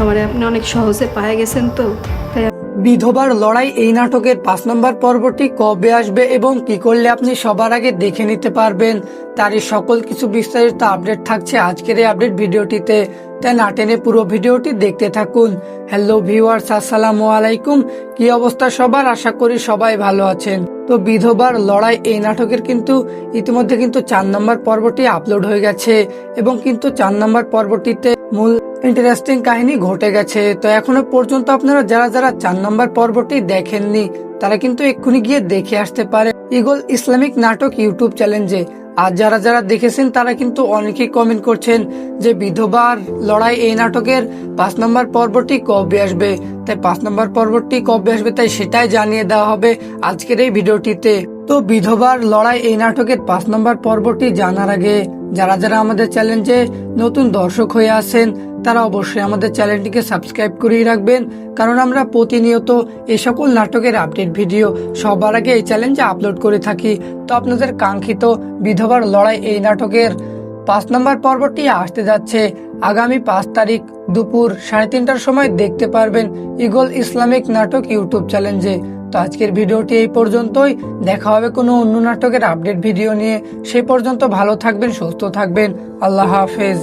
আমারে আপনি অনেক সহজে পায়ে গেছেন তো বিধবার লড়াই এই নাটকের পাঁচ নম্বর পর্বটি কবে আসবে এবং কি করলে আপনি সবার আগে দেখে নিতে পারবেন, তারই সকল কিছু বিস্তারিত আপডেট থাকছে আজকের এই আপডেট ভিডিওটিতে। তাই না টেনে পুরো ভিডিওটি দেখতে থাকুন। হ্যালো ভিউয়ার্স, আসসালামু আলাইকুম। কি অবস্থা সবার? আশা করি সবাই ভালো আছেন। তো বিধবার লড়াই এই নাটকের কিন্তু ইতিমধ্যে কিন্তু চার নম্বর পর্বটি আপলোড হয়ে গেছে এবং কিন্তু চার নম্বর পর্বটিতে মূল ইন্টারেস্টিং কাহিনী ঘটে গেছে। তো এখনও পর্যন্ত আপনারা যারা যারা চার নম্বর পর্বটি দেখেননি, তারা কিন্তু এক্ষুনি গিয়ে দেখে আসতে পারে। ইগল ইসলামিক নাটক ইউটিউব চ্যালেঞ্জে। আর যারা যারা দেখেছেন, তারা কিন্তু অনেকেই কমেন্ট করছেন যে বিধবার লড়াই এই নাটকের পাঁচ নম্বর পর্বটি কবে আসবে? তাই পাঁচ নম্বর পর্বটি কবে আসবে, তাই সেটাই জানিয়ে দেওয়া হবে আজকের এই ভিডিওটিতে। তো বিধবার লড়াই এই নাটকের পাঁচ নম্বর পর্বটি জানার আগে যারা যারা আমাদের চ্যালেঞ্জে নতুন দর্শক হয়ে আছেন, তারা অবশ্যই আমাদের চ্যানেলটিকে সাবস্ক্রাইব করিয়ে রাখবেন। কারণ আমরা প্রতিনিয়ত এ সকল নাটকের আপডেট ভিডিও সবার আগে এই চ্যালেঞ্জে আপলোড করে থাকি। তো আপনাদের কাঙ্ক্ষিত বিধবার লড়াই এই নাটকের পাঁচ নম্বর পর্বটি আসতে যাচ্ছে। আগামী পাঁচ তারিখ দুপুর সাড়ে তিনটার সময় দেখতে পারবেন ইগল ইসলামিক নাটক ইউটিউব চ্যালেঞ্জে। তো আজকের ভিডিওটি এই পর্যন্তই। দেখা হবে কোনো অন্য নাটকের আপডেট ভিডিও নিয়ে। সেই পর্যন্ত ভালো থাকবেন, সুস্থ থাকবেন। আল্লাহ হাফেজ।